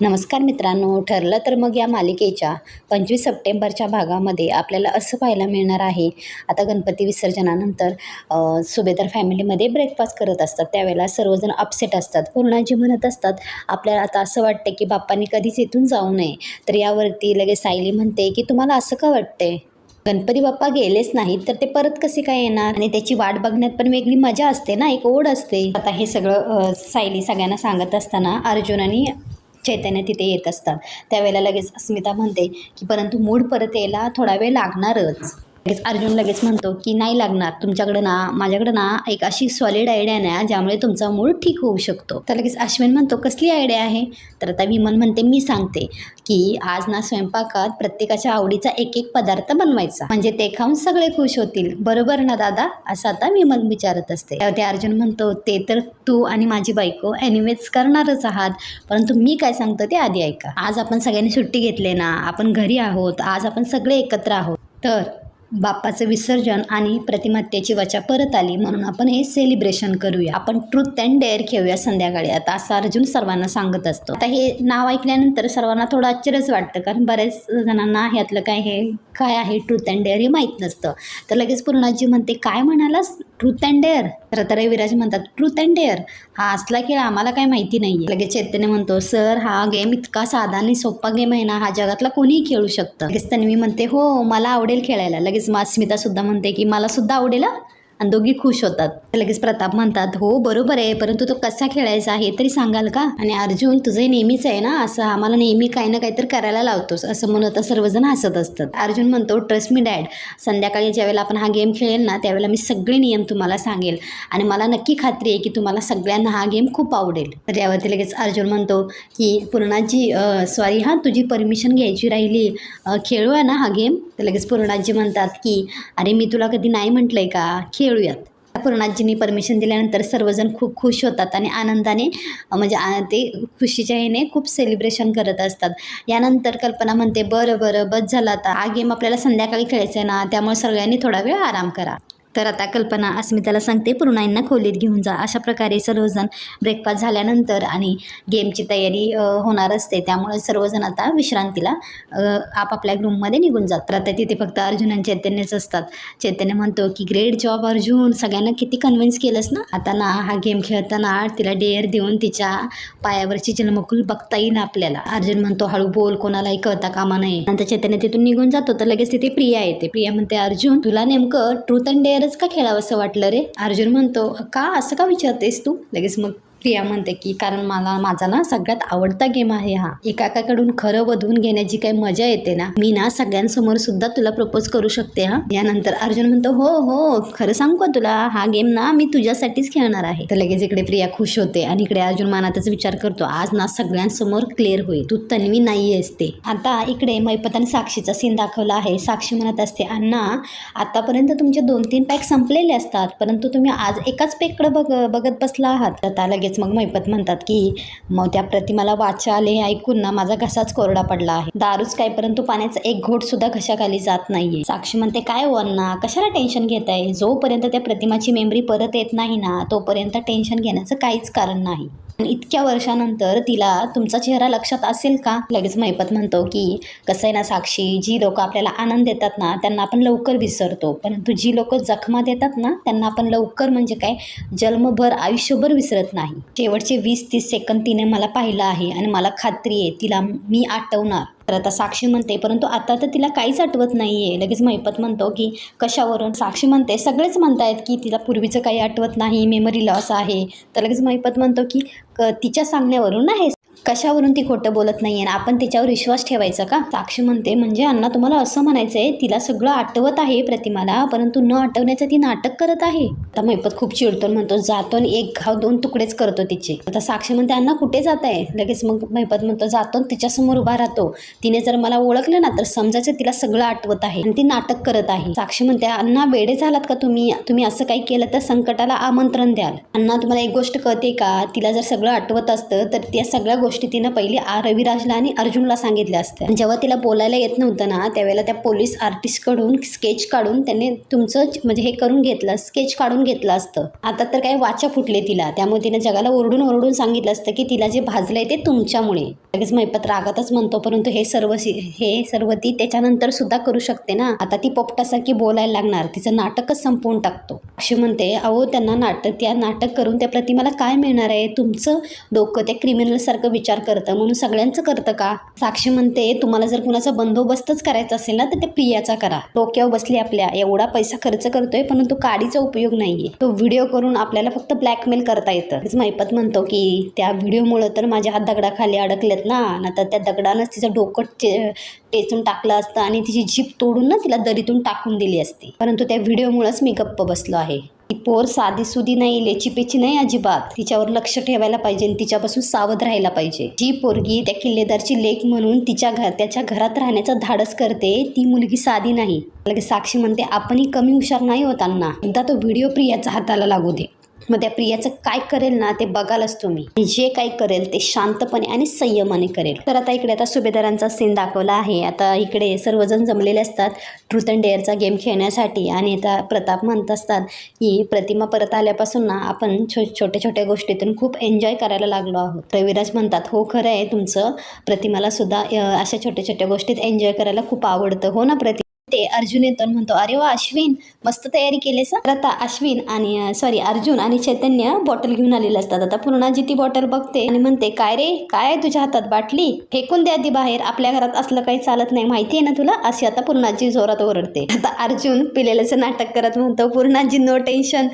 नमस्कार मित्रांनो ठरलं तर मग या मालिकेच्या पंचवीस सप्टेंबरच्या भागामध्ये आपल्याला असं पाहायला मिळणार आहे. आता गणपती विसर्जनानंतर सुभेदार फॅमिलीमध्ये ब्रेकफास्ट करत असतात. त्यावेळेला सर्वजण अपसेट असतात. पूर्णाजी म्हणत असतात आपल्याला आता असं वाटतं की बाप्पांनी कधीच इथून जाऊ नये. तर यावरती लगेच सायली म्हणते की तुम्हाला असं का वाटते गणपती बाप्पा गेलेच नाहीत तर ते परत कसे काय येणार? आणि त्याची वाट बघण्यात पण वेगळी मजा असते ना एक ओढ असते. आता हे सगळं सायली सगळ्यांना सांगत असताना अर्जुन आणि चैतन्य तिथे येत असतात. त्यावेळेला लगेच अस्मिता म्हणते की परंतु मूड परत यायला थोडा वेळ लागणारच. लगेच अर्जुन लगेच म्हणतो की नाही लागणार तुमच्याकडं ना माझ्याकडं ना एक अशी सॉलिड आयडिया ना ज्यामुळे तुमचा मूड ठीक होऊ शकतो. तर लगेच अश्विन म्हणतो कसली आयडिया आहे? तर आता विमल म्हणते मी सांगते की आज ना स्वयंपाकात प्रत्येकाच्या आवडीचा एक एक पदार्थ बनवायचा. म्हणजे ते खाऊन सगळे खुश होतील. बरोबर ना दादा? असं आता विमल विचारत असते. ते अर्जुन म्हणतो ते तर तू आणि माझी बायको एनिवेज करणारच आहात. परंतु मी काय सांगतो ते आधी ऐका. आज आपण सगळ्यांनी सुट्टी घेतली ना आपण घरी आहोत. आज आपण सगळे एकत्र आहोत. तर बाप्पाचं विसर्जन आणि प्रतिमात्याची वचा परत आली म्हणून आपण हे सेलिब्रेशन करूया. आपण ट्रूथ अँड डेअर खेळूया संध्याकाळी. आता असं अर्जुन सर्वांना सांगत असतो. आता हे नाव ऐकल्यानंतर सर्वांना थोडं आश्चर्यच वाटतं कारण बऱ्याच जणांना ह्यातलं काय हे काय आहे ट्रूथ अँड डेअर हे माहीत नसतं. तर लगेच पूर्णाजी म्हणते काय म्हणालास? ट्रूथ अँड डेअर तर आता रविराज म्हणतात ट्रूथ अँड डेअर हा असला खेळ आम्हाला काय माहिती नाही आहे लगेच चैतन्य म्हणतो सर हा गेम इतका साधा आणि सोपा गेम आहे ना हा जगातला कोणीही खेळू शकतं. लगेच तन्वी म्हणते हो मला आवडेल खेळायला. लगेच मा सुद्धा म्हणते की मला सुद्धा आवडेल आणि दोघी खुश होतात. लगेच प्रताप म्हणतात हो बरोबर आहे परंतु तो कसा खेळायचा हे तरी सांगाल का? आणि अर्जुन तुझंही नेहमीच आहे ना असं आम्हाला नेहमी काही ना काहीतरी करायला लावतोस असं म्हणत सर्वजण हसत असतात. अर्जुन म्हणतो ट्रस्ट मी डॅड संध्याकाळी ज्यावेळेला आपण हा गेम खेळेल ना त्यावेळेला मी सगळे नियम तुम्हाला सांगेल. आणि मला नक्की खात्री आहे की तुम्हाला सगळ्यांना हा गेम खूप आवडेल. तर यावरती लगेच अर्जुन म्हणतो की पूर्णाजी सॉरी हां तुझी परमिशन घ्यायची राहिली. खेळू खेळूया ना हा गेम तर लगेच पूर्णाजी म्हणतात की अरे मी तुला कधी नाही म्हटलंय का? खेळूयात. पूर्णाजींनी परमिशन दिल्यानंतर सर्वजण खूप खुश होतात आणि आनंदाने म्हणजे ते खुशीच्या ह्याने खूप सेलिब्रेशन करत असतात. यानंतर कल्पना म्हणते बरं बरं बस झालं आता. हा गेम आपल्याला संध्याकाळी खेळायचा आहे ना त्यामुळे सगळ्यांनी थोडा वेळ आराम करा. तर आता कल्पना अस्मिताला सांगते पूर्णाईंना खोलीत घेऊन जा. अशा प्रकारे सर्वजण ब्रेकफास्ट झाल्यानंतर आणि गेमची तयारी होणार असते. त्यामुळे सर्वजण आता विश्रांतीला आपापल्या रूममध्ये निघून जातात. तर आता तिथे फक्त अर्जुन आणि चैतन्यच असतात. चैतन्य म्हणतो की ग्रेट जॉब अर्जुन. सगळ्यांना किती कन्व्हिन्स केलंस ना? आता ना हा गेम खेळताना तिला डेअर देऊन तिच्या पायावरची जन्मकुल बघता येईल आपल्याला. अर्जुन म्हणतो हळू बोल कोणालाही कळता कामा नये. नंतर चैतन्य तिथून निघून जातो. तर लगेच तिथे प्रिया येते. प्रिया म्हणते अर्जुन तुला नेमकं ट्रूथ अँड डेअर डेअरच का खेळावं असं वाटलं रे? अर्जुन म्हणतो का? असं का विचारतेस तू? लगेच मग प्रिया म्हणते की कारण मला माझा ना सगळ्यात आवडता गेम आहे हा. एकाकाकडून खरं वधून घेण्याची काही मजा येते ना. मी ना सगळ्यांसमोर सुद्धा तुला प्रपोज करू शकते हा. यानंतर अर्जुन म्हणतो हो हो खरं सांगू का तुला? हा गेम ना मी तुझ्यासाठीच खेळणार आहे. तर लगेच इकडे प्रिया खुश होते आणि इकडे अर्जुन मनातच विचार करतो आज ना सगळ्यांसमोर क्लिअर होईल. तू तन्वी नाही असते आता इकडे मैपत आणि साक्षीचा सीन दाखवला आहे. साक्षी म्हणत असते अण्णा आतापर्यंत तुमचे दोन तीन पॅक संपलेले असतात परंतु तुम्ही आज एकाच पॅककडे बघ बघत बसला आहात. आता लगेच मग मैपत म्हणतात की मग त्या प्रतिमाला वाचा आले हे ऐकून ना माझा घसाच कोरडा पडला आहे. दारूच काय परंतु पाण्याचा एक घोट सुद्धा घशाखाली जात नाहीये. साक्षी म्हणते काय हो वन्ना कशाला टेन्शन घेताय? जोपर्यंत त्या प्रतिमाची मेमरी परत येत नाही ना तोपर्यंत टेन्शन घेण्याचं काहीच कारण नाही. इतक्या वर्षानंतर तिला तुमचा चेहरा लक्षात असेल का? लगेच मैपत म्हणतो की कसं आहे ना साक्षी जी लोक आपल्याला आनंद देतात ना त्यांना आपण लवकर विसरतो. परंतु जी लोक जखमा देतात ना त्यांना आपण लवकर म्हणजे काय? जन्मभर आयुष्यभर विसरत नाही. शेवटचे वीस तीस सेकंद तिने मला पाहिलं आहे आणि मला खात्री आहे तिला मी आठवणार. तर आता साक्षी म्हणते परंतु आता तर तिला काहीच आठवत नाही आहे लगेच मैपत म्हणतो की कशावरून? साक्षी म्हणते सगळेच म्हणतायत की तिला पूर्वीचं काही आठवत नाही मेमरी लॉस आहे. तर लगेच मैपत म्हणतो की क तिच्या सांगण्यावरून आहे कशावरून ती खोटं बोलत नाही आहे आपण तिच्यावर विश्वास ठेवायचा का? साक्षी म्हणते म्हणजे अण्णा तुम्हाला असं म्हणायचं आहे तिला सगळं आठवत आहे प्रतिमाला परंतु न आठवण्याचं ती नाटक करत आहे. आता मैपत खूप चिडतो म्हणतो जातो आणि एक घाव दोन तुकडेच करतो तिचे. आता साक्षी म्हणते अण्णा कुठे जात आहे लगेच मग मैपत म्हणतो जातो आणि तिच्यासमोर उभा राहतो. तिने जर मला ओळखलं ना तर समजायचं तिला सगळं आठवत आहे आणि ती नाटक करत आहे. साक्षी म्हणते अण्णा वेडे झालात का तुम्ही? तुम्ही असं काही केलं तर संकटाला आमंत्रण द्याल. अण्णा तुम्हाला एक गोष्ट कळते का? तिला जर सगळं आठवत असतं तर त्या सगळ्या गोष्टी गोष्टी तिनं पहिली आ रविराजला आणि अर्जुनला सांगितल्या असत्या. जेव्हा तिला बोलायला येत नव्हतं ना त्यावेळेला त्या पोलीस आर्टिस्टकडून स्केच काढून त्यांनी तुमचं म्हणजे हे करून घेतलं स्केच काढून घेतलं असतं. आता तर काय वाचा फुटले तिला. त्यामुळे तिने जगाला ओरडून ओरडून सांगितलं असतं की तिला जे भाजलंय ते तुमच्यामुळे. लगेच मैपत रागातच म्हणतो परंतु हे सर्व हे सर्व ती त्याच्यानंतर सुद्धा करू शकते ना. आता ती पोपटासारखी बोलायला लागणार. तिचं नाटकच संपवून टाकतो. अशी म्हणते अहो त्यांना नाटक त्या नाटक करून त्या प्रतिमाला काय मिळणार आहे? तुमचं डोकं त्या क्रिमिनलसारखं विचार विचार करतं. म्हणून सगळ्यांचं करतं का? साक्षी म्हणते तुम्हाला जर कुणाचा बंदोबस्तच करायचा असेल ना तर ते प्रियाचा करा. डोक्यावर बसली आपल्या. एवढा पैसा खर्च करतोय परंतु काडीचा उपयोग नाहीये. तो व्हिडिओ करून आपल्याला फक्त ब्लॅकमेल करता येतं. मैपत म्हणतो की त्या व्हिडिओमुळं तर माझ्या हात दगडाखाली अडकलेत ना. तर त्या दगडानंच तिचं डोकं टेचून टाकलं असतं आणि तिची जीप तोडून ना तिला दरीतून टाकून दिली असती. परंतु त्या व्हिडिओमुळंच मी गप्प बसलो आहे. ती पोर साधी सुधी नाही लेचीपेची नाही अजिबात. तिच्यावर लक्ष ठेवायला पाहिजे आणि तिच्यापासून सावध राहायला पाहिजे. जी पोरगी त्या किल्लेदारची लेख म्हणून तिच्या घर त्याच्या घरात राहण्याचं धाडस करते ती मुलगी साधी नाही. लगेच साक्षी म्हणते आपणही कमी हुशार नाही होताना एकदा तो व्हिडिओ प्रियाच्या हाताला लागू दे. मग त्या प्रियाचं काय करेल ना ते बघालच तुम्ही. जे काही करेल ते शांतपणे आणि संयमाने करेल. तर आता इकडे आता सुभेदारांचा सीन दाखवला आहे. आता इकडे सर्वजण जमलेले असतात ट्रूथ अँड डेअरचा गेम खेळण्यासाठी. आणि आता प्रताप म्हणत असतात की प्रतिमा परत आल्यापासून ना आपण छो छोट्या छोट्या गोष्टीतून खूप एन्जॉय करायला लागलो आहोत. रविराज म्हणतात हो खरं आहे. तुमचं प्रतिमाला सुद्धा अशा छोट्या छोट्या गोष्टीत एन्जॉय करायला खूप आवडतं. हो ना प्रति ते अर्जुन येतो म्हणतो अरे वा अश्विन मस्त तयारी केलीस हं." आता अश्विन आणि सॉरी अर्जुन आणि चैतन्य बॉटल घेऊन आलेले असतात. आता पूर्णाजी ती बॉटल बघते आणि म्हणते काय रे काय आहे तुझ्या हातात बाटली? फेकून द्या ती बाहेर आपल्या घरात असलं काही चालत नाही माहिती आहे ना तुला? अशी आता पूर्णाजी जोरात ओरडते. आता अर्जुन पिलेल्याचं नाटक करत म्हणतो पूर्णाजी नो टेन्शन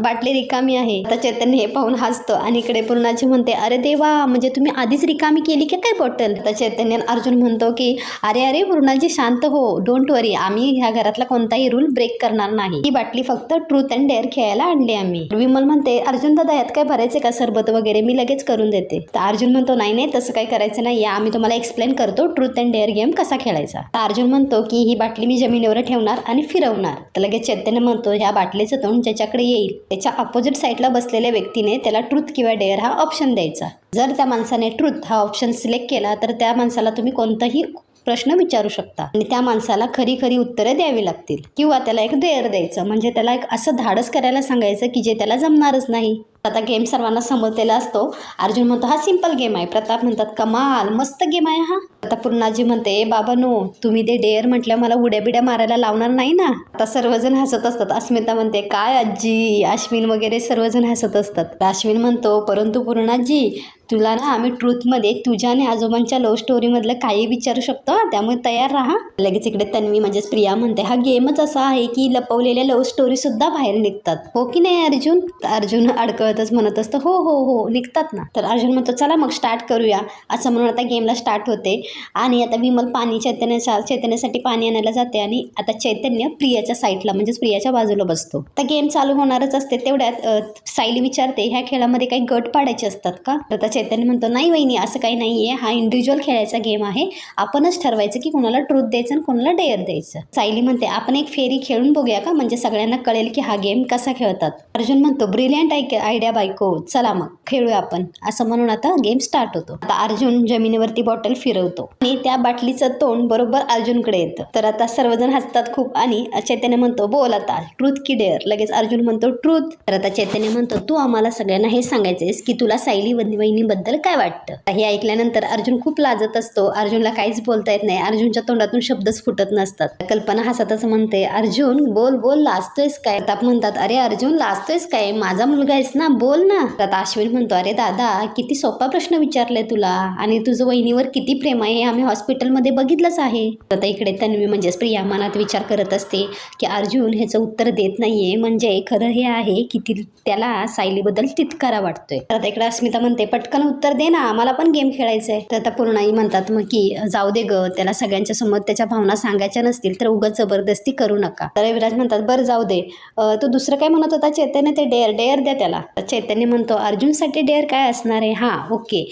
बाटली रिकामी आहे. आता चैतन्य हे पाहून हसतो आणि इकडे पूर्णाजी म्हणते अरे देवा म्हणजे तुम्ही आधीच रिकामी केली की काय बॉटल तर चैतन्य अर्जुन म्हणतो की अरे अरे पूर्णाजी शांत हो डोंट वरी आम्ही ह्या घरातला कोणताही रूल ब्रेक करणार नाही. ही बाटली फक्त ट्रूथ अँड डेअर खेळायला आणली आम्ही. विमल म्हणते अर्जुन दादा यात काय भरायचे का? सरबत वगैरे मी लगेच करून देते. तर अर्जुन म्हणतो नाही नाही तसं काय करायचं नाही. या आम्ही तुम्हाला एक्सप्लेन करतो ट्रूथ अँड डेअर गेम कसा खेळायचा. तर अर्जुन म्हणतो की ही बाटली मी जमिनीवर ठेवणार आणि फिरवणार. तर लगेच चैतन्य म्हणतो ह्या बाटलीचं तोंड ज्याच्याकडे येईल त्याच्या अपोजिट साईडला बसलेल्या व्यक्तीने त्याला ट्रूथ किंवा डेअर हा ऑप्शन द्यायचा. जर त्या माणसाने ट्रूथ हा ऑप्शन सिलेक्ट केला तर त्या माणसाला तुम्ही कोणतंही प्रश्न विचारू शकता. आणि त्या माणसाला खरी खरी उत्तरे द्यावी लागतील. किंवा त्याला एक देअर द्यायचं. म्हणजे त्याला एक असं धाडस करायला सांगायचं की जे त्याला जमणारच नाही. आता गेम सर्वांना समजलेला असतो. अर्जुन म्हणतो हा सिंपल गेम आहे. प्रताप म्हणतात कमाल मस्त गेम आहे हा. आता पूर्णाजी म्हणते बाबा नो तुम्ही ते डेअर म्हटलं मला उड्या बिड्या मारायला लावणार नाही ना? आता सर्वजण हसत असतात. अस्मिता म्हणते काय आजी? अश्विन वगैरे सर्वजण हसत असतात. अश्विन म्हणतो परंतु पूर्णाजी तुला ना आम्ही ट्रूथमध्ये तुझ्या आणि आजोबांच्या लव्ह स्टोरीमधलं काही विचारू शकतो त्यामुळे तयार राहा. लगेच इकडे तन्वी म्हणजेच प्रिया म्हणते हा गेमच असा आहे की लपवलेल्या लव्ह स्टोरी सुद्धा बाहेर निघतात. हो की नाही अर्जुन? अर्जुन अडकळतच म्हणत असतं हो हो हो निघतात ना. तर अर्जुन म्हणतो चला मग स्टार्ट करूया. असं म्हणून आता गेमला स्टार्ट होते. आणि आता विमल पाणी चैतन्याच्या चैतन्यासाठी पाणी आणायला जाते आणि आता चैतन्य प्रियाच्या साईडला म्हणजेच प्रियाच्या बाजूला बसतो. तर गेम चालू होणारच असते तेवढ्यात साईली विचारते ह्या खेळामध्ये काही गट पाडायचे असतात का? तर चैतन्य म्हणतो नाही वहिनी असं काही नाही आहे हा इंडिव्हिज्युअल खेळायचा गेम आहे. आपणच ठरवायचं की कोणाला ट्रूथ द्यायचं आणि कोणाला डेअर द्यायचं. सायली म्हणते आपण एक फेरी खेळून बघूया का? म्हणजे सगळ्यांना कळेल की हा गेम कसा खेळतात. अर्जुन म्हणतो ब्रिलियंट आयडिया बायको. चला मग खेळूया आपण. असं म्हणून आता गेम स्टार्ट होतो. आता अर्जुन जमिनीवरती बॉटल फिरवतो. आणि त्या बाटलीचं तोंड बरोबर अर्जुनकडे येतं. तर आता सर्वजण हसतात खूप आणि चैतन्य म्हणतो बोल आता ट्रूथ की डेअर लगेच अर्जुन म्हणतो ट्रूथ तर आता चैतन्य म्हणतो तू आम्हाला सगळ्यांना हे सांगायचंयस की तुला सायली वहिनी- बद्दल काय वाटतं? हे ऐकल्यानंतर अर्जुन खूप लाजत असतो. अर्जुनला काहीच बोलता येत नाही. अर्जुनच्या तोंडातून शब्दच फुटत नसतात. कल्पना हसतच म्हणते अर्जुन बोल बोल लाजतोयस काय? ताप म्हणतात अरे अर्जुन लाजतोयस काय? माझा मुलगा आहेस ना? बोल ना. तर अश्विन म्हणतो अरे दादा किती सोपा प्रश्न विचारलाय तुला. आणि तुझं वहिनीवर किती प्रेम आहे आम्ही हॉस्पिटलमध्ये बघितलंच आहे. तर आता इकडे तन्वी म्हणजेच प्रिया मनात विचार करत असते की अर्जुन ह्याचं उत्तर देत नाहीये. म्हणजे खरं हे आहे की ती त्याला सायलीबद्दल तितकारा वाटतोय. तर आता इकडे अस्मिता म्हणते पटकन उत्तर दे ना आम्हाला पण गेम खेळायचा आहे तर आता पूर्णाई म्हणतात मग की जाऊ दे ग त्याला सगळ्यांच्या समोर त्याच्या भावना सांगायच्या नसतील तर उगाच जबरदस्ती करू नका. तर विराज म्हणतात बरं जाऊ दे. तू तो दुसरं काय म्हणत होता? चैतन्य ते डेअर डेअर द्या त्याला. चैतन्य म्हणतो अर्जुनसाठी डेअर काय असणार आहे? हां ओके.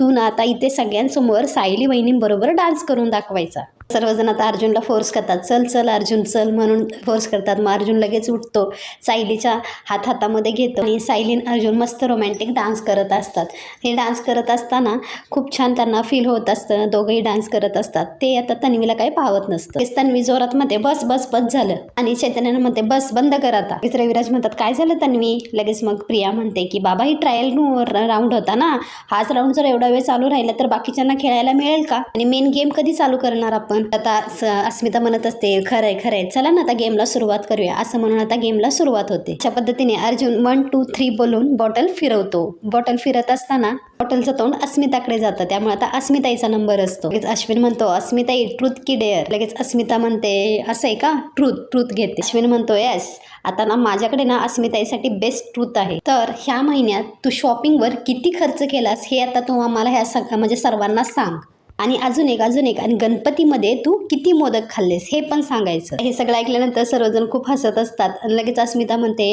तू ना आता इथे सगळ्यांसमोर सायली वहिनींबरोबर डान्स करून दाखवायचा. सर्वजण आता अर्जुनला फोर्स करतात. चल चल अर्जुन चल म्हणून फोर्स करतात. मग अर्जुन लगेच उठतो. सायलीच्या हात हातामध्ये घेतो आणि सायलीन अर्जुन मस्त रोमॅन्टिक डान्स करत असतात. हे डान्स करत असताना खूप छान त्यांना फील होत असतं. दोघंही डान्स करत असतात. ते आता तन्वीला काही पाहत नसतं. तेच तन्वी जोरात म्हणते बस बस बस झालं. आणि चैतन्यानं म्हणते बस बंद कर आता. लगेच रविराज म्हणतात काय झालं तन्वी? लगेच मग प्रिया म्हणते की बाबा ही ट्रायल राऊंड होता ना. हाच राऊंड जर एवढा वेळ चालू राहिला तर बाकीच्यांना खेळायला मिळेल का? आणि मेन गेम कधी चालू करणार आपण? आता स- अस्मिता म्हणत असते खरंय खरंय चला ना आता गेमला सुरुवात करूया. असं म्हणून आता गेमला सुरुवात होते. अशा पद्धतीने अर्जुन वन टू थ्री बोलून बॉटल फिरवतो. बॉटल फिरत असताना बॉटलचं तोंड अस्मिताकडे जातं. त्यामुळे आता अस्मिताईचा नंबर असतो. लगेच अश्विन म्हणतो अस्मिताई ट्रूथ की डेअर लगेच अस्मिता म्हणते असं आहे का? ट्रूथ ट्रूथ घेते. अश्विन म्हणतो येस आता ना माझ्याकडे ना अस्मिताईसाठी बेस्ट ट्रूथ आहे. तर ह्या महिन्यात तू शॉपिंगवर किती खर्च केलास हे आता तू आम्हाला ह्या सग म्हणजे सर्वांना सांग. आणि अजून एक अजून एक. आणि गणपतीमध्ये तू किती मोदक खाल्लेस? हे पण सांगायचं. हे सगळं ऐकल्यानंतर सर्वजण खूप हसत असतात. आणि लगेच अस्मिता म्हणते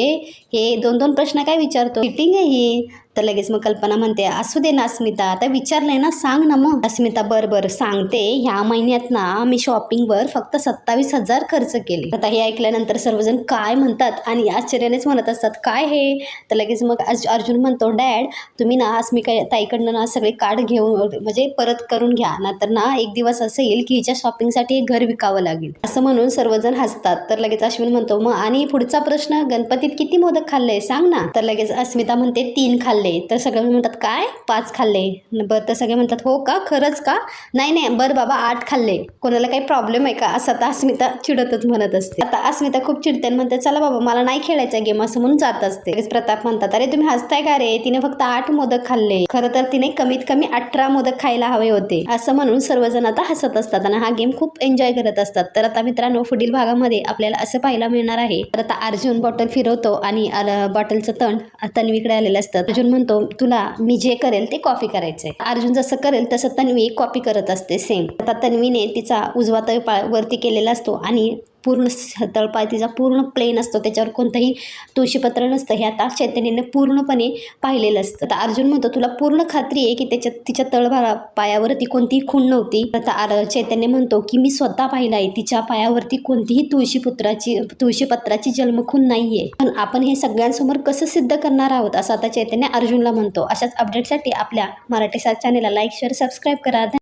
हे दोन दोन प्रश्न काय विचारतो? चिटिंग आहे ही. तर लगेच मग कल्पना म्हणते असू दे ना अस्मिता आता विचारलंय ना सांग ना मग. अस्मिता बर बर सांगते. ह्या महिन्यात ना मी शॉपिंगवर फक्त सत्तावीस हजार खर्च केले. आता हे ऐकल्यानंतर सर्वजण काय म्हणतात आणि आश्चर्यानेच म्हणत असतात काय हे? तर लगेच मग अर्जुन म्हणतो डॅड तुम्ही ना अस्मिका ताईकडनं ना सगळे कार्ड घेऊन म्हणजे परत करून घ्या. नाहीतर ना एक दिवस असं येईल की हिच्या शॉपिंगसाठी हे घर विकावं लागेल. असं म्हणून सर्वजण हसतात. तर लगेच अश्विन म्हणतो मग आणि पुढचा प्रश्न गणपतीत किती मोदक खाल्ले? सांग ना. तर लगेच अस्मिता म्हणते तीन खाल्ले. तर सगळे म्हणतात काय? पाच खाल्ले. बरं तर सगळे म्हणतात हो का? खरंच का? नाही नाही. बरं बाबा आठ खाल्ले. कोणाला काही प्रॉब्लेम आहे का? असं आता अस्मिता चिडतच म्हणत असते. आता अस्मिता खूप चिडते आणि म्हणते चला बाबा मला नाही खेळायचा गेम असं म्हणून जात असते. प्रताप म्हणतात अरे तुम्ही हसताय का रे? तिने फक्त आठ मोदक खाल्ले. खरं तर तिने कमीत कमी अठरा मोदक खायला हवे होते. असं म्हणून सर्वजण आता हसत असतात आणि हा गेम खूप एन्जॉय करत असतात. तर आता मित्रांनो पुढील भागामध्ये आपल्याला असं पाहायला मिळणार आहे. तर आता अर्जुन बॉटल फिरवतो आणि बॉटलचं तण तन्वीकडे आलेलं असतं. अर्जुन म्हणतो तुला मी जे करेल ते कॉपी करायचंय. अर्जुन जसं करेल तसं तन्वी कॉपी करत असते सेम आता तन्वीने तिचा उजवा तळपाय वरती केलेला असतो आणि पूर्ण तळपातीचा तळपाय तिचा पूर्ण प्लेन असतो. त्याच्यावर कोणतंही तुळशीपत्र नसतं. हे आता चैतन्याने पूर्णपणे पाहिलेलं असतं. आता अर्जुन म्हणतो तुला पूर्ण खात्री आहे की त्याच्या तिच्या तळभागा पायावरती कोणतीही खूण नव्हती? आता आर- चैतन्य म्हणतो की मी स्वतः पाहिलं आहे. तिच्या पायावरती कोणतीही तुळशीपुत्राची तुळशीपत्राची जन्मखून नाही आहे पण आपण हे सगळ्यांसमोर कसं सिद्ध करणार आहोत? असं आता चैतन्य अर्जुनला म्हणतो. अशाच अपडेटसाठी आपल्या मराठी सात चॅनेलला लाईक शेअर सबस्क्राईब करा.